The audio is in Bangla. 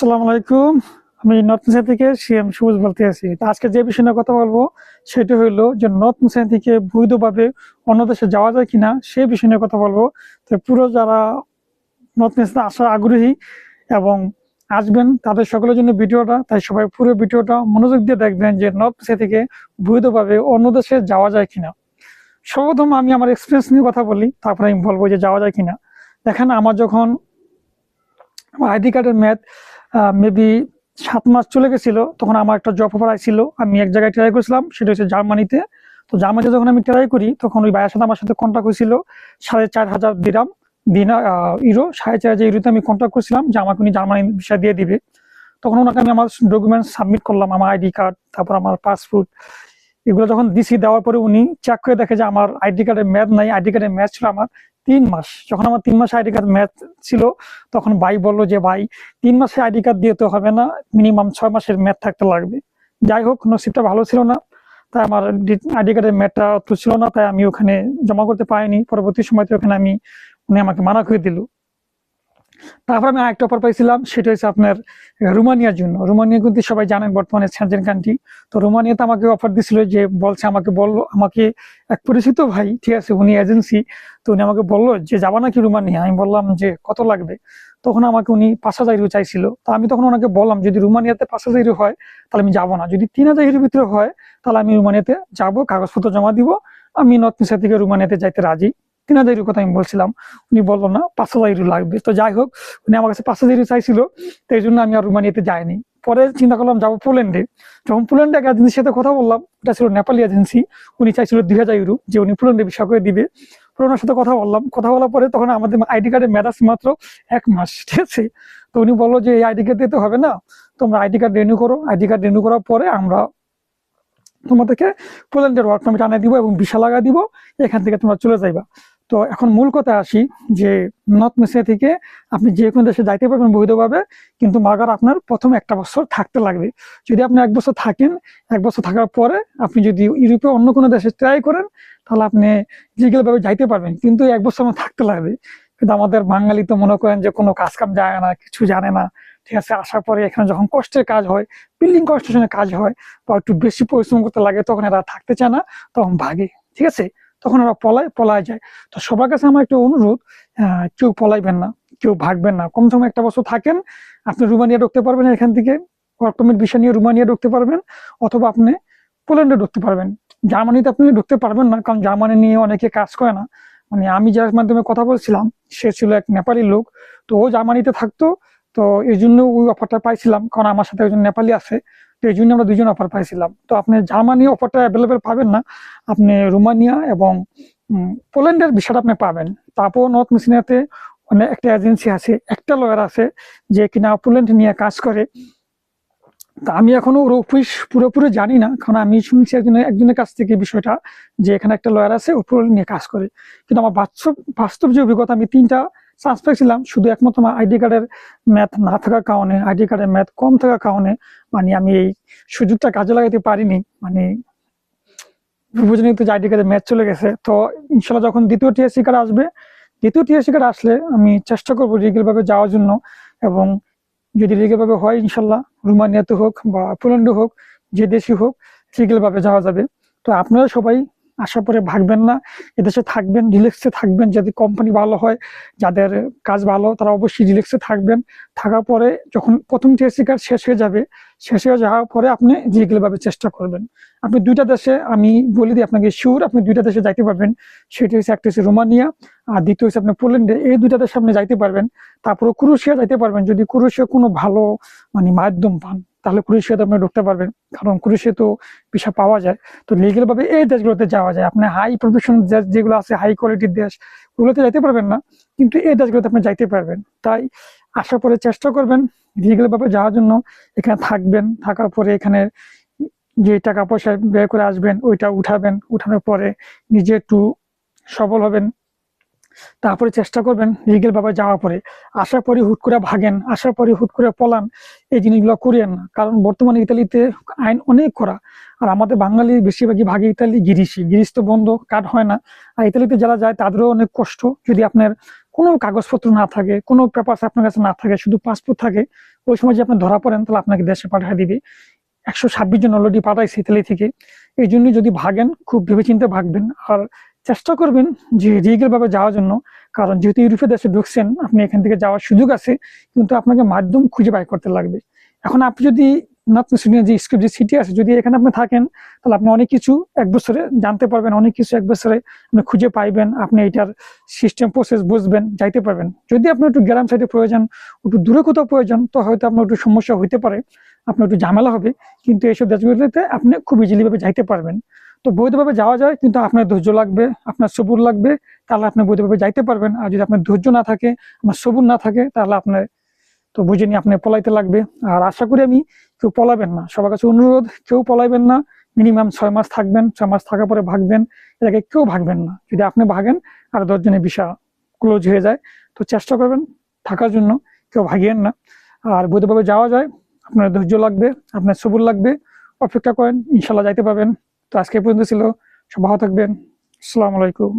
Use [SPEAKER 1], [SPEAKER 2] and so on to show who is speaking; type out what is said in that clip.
[SPEAKER 1] আসসালামু আলাইকুম। আমি নর্থ মুসাইন থেকে সিএম সবুজ বলতে আছি। আজকে যে বিষয় নিয়ে কথা বলব, সেটা হইল যে নর্থ মুসাইন থেকে বৈধভাবে অন্য দেশে যাওয়া যায় কিনা সেই বিষয় নিয়ে কথা বলব। তো পুরো যারা নর্থ মুসাইন আসার আগ্রহী এবং আসবেন, তাদের সকলের জন্য ভিডিওটা, তাই সবাই পুরো ভিডিওটা মনোযোগ দিয়ে দেখবেন যে নর্থ মুসাইন থেকে বৈধভাবে অন্য দেশে যাওয়া যায় কিনা। সর্বপ্রথম আমি আমার এক্সপিরিয়েন্স নিয়ে কথা বলি, তারপরে আমি বলব যে যাওয়া যায় কিনা। দেখেন, আমার যখন আইডি কার্ডের ম্যাথ মেবি সাত মাস চলে গেছিল, তখন আমার একটা জব অফার আইছিল, আমি এক জায়গায় ট্রাই করেছিলাম, সেটা হচ্ছে জার্মানিতে। তো জার্মানিতে যখন আমি ট্রাই করি, তখন ওই ভাইয়ের সাথে আমার সাথে কন্ট্যাক্ট হয়েছিল সাড়ে চার হাজার দিরাম দিনা ইউরো সাড়ে চার হাজার ইউরোতে আমি কন্ট্যাক্ট করছিলাম যে আমাকে উনি জার্মানি ভিসা দিয়ে দিবে। তখন ওনাকে আমি আমার ডকুমেন্টস সাবমিট করলাম, আমার আইডি কার্ড তারপর আমার পাসপোর্ট এগুলো যখন দিছি, দেওয়ার পরে উনি চেক করে দেখে যে আমার আইডি কার্ডের ম্যাথ নাই আইডি কার্ডের ম্যাচ ছিল আমার তিন মাস। যখন আমার তিন মাস আইডি কার্ড ম্যাথ ছিল, তখন ভাই বলল যে, ভাই, তিন মাসে আইডি কার্ড দিয়ে তো হবে না, মিনিমাম ছয় মাসের ম্যাথ থাকতে লাগবে। যাই হোক, নসিবটা ভালো ছিল না, তাই আমার আইডি কার্ডের ম্যাথটা অত ছিল না, তাই আমি ওখানে জমা করতে পারিনি। পরবর্তী সময়তে ওখানে আমি, উনি আমাকে মানা করে দিল। তারপর আমি আরেকটা অফার পাইছিলাম, সেটা হচ্ছে আপনার রোমানিয়ার জন্য। রোমানিয়া কিন্তু সবাই জানেন বর্তমানে স্যানজেন কান্ট্রি তো রোমানিয়াতে আমাকে অফার দিছিল যে বলছে আমাকে বলল, আমাকে এক পরিচিত ভাই, ঠিক আছে, উনি এজেন্সি, তো উনি আমাকে বলল যে যাবা নাকি রোমানিয়া? আমি বললাম যে কত লাগবে? তখন আমাকে উনি পাঁচ হাজার ইউরো চাইছিল। তো আমি তখন ওনাকে বললাম, যদি রোমানিয়াতে পাঁচ হাজার ইউরো হয়, তাহলে আমি যাব না। যদি তিন হাজার ইউরোর ভিতরে হয়, তাহলে আমি রোমানিয়াতে যাব, কাগজপত্র জমা দিব, আমি নর্থ মিশা থেকে রোমানিয়াতে যাইতে রাজি। তিন হাজার কথা আমি বলছিলাম, উনি বলল না পাঁচ হাজার লাগবে। তো যাই হোক, উনি আমার কাছে পাঁচ হাজার চাইছিল, তো এই জন্য আমি আর রোমানিয়াতে যাইনি। পরে চিন্তা করলাম যাব পোল্যান্ডে। যখন পোল্যান্ডে এক এজেন্সির সাথে কথা বললাম, এটা ছিল নেপালি এজেন্সি, উনি চাইছিল দুই হাজার ইউরো, যে উনি পোল্যান্ডে বিষয় করে দিবে ওনার সাথে কথা বললাম। কথা বলার পরে তখন আমাদের আইডি কার্ডের মেয়াদ মাত্র এক মাস, ঠিক আছে? তো উনি বলল যে, এই আইডি কার্ড দিতে হবে না, তোমরা আইডি কার্ড রিনিউ করো। আইডি কার্ড রিনিউ করার পরে আমরা তোমাদেরকে পোল্যান্ডের ওয়ার্ক পারমিট আনিয়ে দিব এবং ভিসা লাগা দিব। এখান থেকে তোমরা চলে যাইবা। তো এখন মূল কথা আসি যে নর্থ মেসিয়া থেকে আপনি যে কোনো দেশে যাইতে পারবেন বৈধভাবে, কিন্তু মাগার আপনার প্রথম একটা বছর থাকতে লাগবে। যদি আপনি এক বছর থাকেন, এক বছর থাকার পরে আপনি যদি ইউরোপে অন্য কোনো দেশে ট্রাই করেন, তাহলে আপনি লিগেল ভাবে যাইতে পারবেন, কিন্তু এক বছর আমার থাকতে লাগবে। কিন্তু আমাদের বাঙালি তো মনে করেন যে কোনো কাজ কাম যায় না, কিছু জানে না। ঠিক আছে, আসার পরে এখানে যখন কষ্টের কাজ হয় বিল্ডিং কনস্ট্রাকশনের কাজ হয়, বা একটু বেশি পরিশ্রম করতে লাগে, তখন এরা থাকতে চায় না, তখন ভাগে। ঠিক আছে? তখন ওরা পলায় পলায় যায়। তো সবার কাছে আমার একটা অনুরোধ কেউ পলাইবেন না, কেউ ভাগবেন না। কম সময় একটা বছর থাকেন, আপনি রুমানিয়া ঢুকতে পারবেন এখান থেকে ওয়ার্ক পারমিট বিষয় নিয়ে রুমানিয়া ঢুকতে পারবেন, অথবা আপনি পোল্যান্ডে ঢুকতে পারবেন। জার্মানিতে আপনি ঢুকতে পারবেন না, কারণ জার্মানি নিয়ে অনেকে কাজ করে না। মানে আমি যার মাধ্যমে কথা বলছিলাম, সে ছিল এক নেপালি লোক, তো ও জার্মানিতে থাকতো, তো এই জন্য ওই অফারটা পাইছিলাম, কারণ আমার সাথে একজন নেপালি আছে তো এই জন্য আমরা দুজন অফার পাইছিলাম। তো আপনি জার্মানি অফারটা অ্যাভেলেবেল পাবেন না। আপনি রোমানিয়া এবং পোল্যান্ডের বিষয়টা আপনি পাবেন। তারপর নর্থ মেসিনাতে অনেক একটা এজেন্সি আছে, একটা লয়ার আছে, যে কিনা পোল্যান্ড নিয়ে কাজ করে। তা আমি এখনও ওর অফিস পুরোপুরি জানি না, কারণ আমি শুনছি একজনের একজনের কাছ থেকে বিষয়টা, যে এখানে একটা লয়ার আছে, ও নিয়ে কাজ করে। কিন্তু আমার বাস্তব বাস্তব যে অভিজ্ঞতা, আমি তিনটা চান্স পেয়েছিলাম শুধু একমাত্র আইডি কার্ডের ম্যাথ না থাকার কারণে আইডি কার্ডের ম্যাথ কম থাকার কারণে মানে আমি এই সুযোগটা কাজে লাগাতে পারিনি মানে বিভজনিত যে আইডি কার্ডের ম্যাচ চলে গেছে। তো ইনশাল্লাহ যখন দ্বিতীয় টিএসসি কার্ড আসবে, দ্বিতীয় টিএসসি কার্ড আসলে আমি চেষ্টা করব লিগেল ভাবে যাওয়ার জন্য এবং যদি লিগেল ভাবে হয় ইনশাল্লাহ, রোমানিয়াতে হোক বা পোল্যান্ডে হোক, যে দেশই হোক লিগেল ভাবে যাওয়া যাবে। তো আপনারা সবাই আশা পরে ভাগবেন না। এদেশে থাকবেন রিল্যাক্সে থাকবেন, যদি কোম্পানি ভালো হয়, যাদের কাজ ভালো, তারা অবশ্যই রিল্যাক্সে থাকবেন। থাকার পরে যখন প্রথম টিএসসি কার্ড শেষ হয়ে যাবে, শেষ হয়ে যাওয়ার পরে আপনি লিগেল ভাবে চেষ্টা করবেন। আপনি দুইটা দেশে, আমি বলে দিই আপনাকে শিওর আপনি দুইটা দেশে যাইতে পারবেন। সেটা হচ্ছে একটা হচ্ছে রোমানিয়া, আর দ্বিতীয় হচ্ছে আপনি পোল্যান্ডে। এই দুইটা দেশে আপনি যাইতে পারবেন। তারপরে ক্রুশিয়া যাইতে পারবেন। যদি ক্রুশিয়া কোনো ভালো মানে মাধ্যম পান। তাহলে ক্রুশিয়াতে আপনি ঢুকতে পারবেন। কারণ ক্রুশিয়া তো ভিসা পাওয়া যায়। তো লিগেল ভাবে এই দেশগুলোতে যাওয়া যায়। আপনি হাই প্রফেশন দেশ যেগুলো আছে হাই কোয়ালিটির দেশ, ওগুলোতে যাইতে পারবেন না। কিন্তু এই দেশগুলোতে আপনি যাইতে পারবেন। তাই আসার পরে চেষ্টা করবেন লিগেল ভাবে যাওয়ার জন্য। এখানে থাকবেন, থাকার পরে এখানে যে টাকা পয়সা ব্যয় করে আসবেন, ওইটা উঠাবেন। উঠানোর পরে নিজে একটু সবল হবেন। তারপরে চেষ্টা করবেন লিগেল ভাবে যাওয়ার পরে। আসার পরে হুট করে ভাগেন, আসার পরে হুট করে পলান, এই জিনিসগুলো করিয়েন না। কারণ বর্তমানে ইতালিতে আইন অনেক করা, আর আমাদের বাঙালি বেশিরভাগই ভাগে ইতালি গিরিশি। গিরিশ তো বন্ধ কাট হয় না। আর ইতালিতে যারা যায়, তাদেরও অনেক কষ্ট। যদি আপনার কোনো কাগজপত্র না থাকে, কোনো পেপারস আপনার কাছে না থাকে, শুধু পাসপোর্ট থাকে, ওই সময় যে আপনি ধরা পড়েন, তাহলে আপনাকে দেশে পাঠিয়ে দিবে। একশো ছাব্বিশ জন অলরেডি পাঠাইছে ইতালি থেকে। এই জন্য যদি ভাগেন, খুব ভেবেচিন্তে ভাগবেন। আর চেষ্টা করবেন যে ভাবে যাওয়ার জন্য। কারণ যেহেতু ইউরোপের দেশে ঢুকছেন, আপনি এখান থেকে যাওয়ার সুযোগ আছে, কিন্তু আপনাকে মাধ্যম খুঁজে বাই করতে লাগবে। এখন আপনি যদি নর্থ যে যে সিটি আছে, যদি এখানে আপনি থাকেন, তাহলে আপনি অনেক কিছু এক বছরে জানতে পারবেন, অনেক কিছু এক বছরে আপনি খুঁজে পাইবেন, আপনি এটার সিস্টেম প্রসেস বুঝবেন, যাইতে পারবেন। যদি আপনার একটু গ্রাম সাইডে প্রয়োজন, একটু দূরে কোথাও প্রয়োজন, তো হয়তো আপনার একটু সমস্যা হইতে পারে, আপনার একটু ঝামেলা হবে, কিন্তু এইসব দেশগুলোতে আপনি খুব ইজিলি ভাবে যাইতে পারবেন। তো বৈধভাবে যাওয়া যায়, কিন্তু আপনার ধৈর্য লাগবে, আপনার সবুর লাগবে, তাহলে আপনি বৈধভাবে যাইতে পারবেন। আর যদি আপনার ধৈর্য না থাকে, আপনার সবুর না থাকে, তাহলে আপনার তো বুঝে নিয়ে আপনি পলাইতে লাগবে। আর আশা করি আমি কেউ পলাবেন না। সবার কাছে অনুরোধ, কেউ পলাইবেন না। মিনিমাম ছয় মাস থাকবেন, ছয় মাস থাকার পরে ভাগবেন। এটাকে কেউ ভাগবেন না। যদি আপনি ভাগেন, আর দশজনের বিষয় ক্লোজ হয়ে যায়, তো চেষ্টা করবেন থাকার জন্য, কেউ ভাগিয়েন না। আর বৈধভাবে যাওয়া যায়, আপনার ধৈর্য লাগবে, আপনার সবুর লাগবে, অপেক্ষা করেন, ইনশাল্লাহ যাইতে পারবেন। তো আজকে পর্যন্ত ছিল। সব ভালো থাকবেন। আসসালামু আলাইকুম।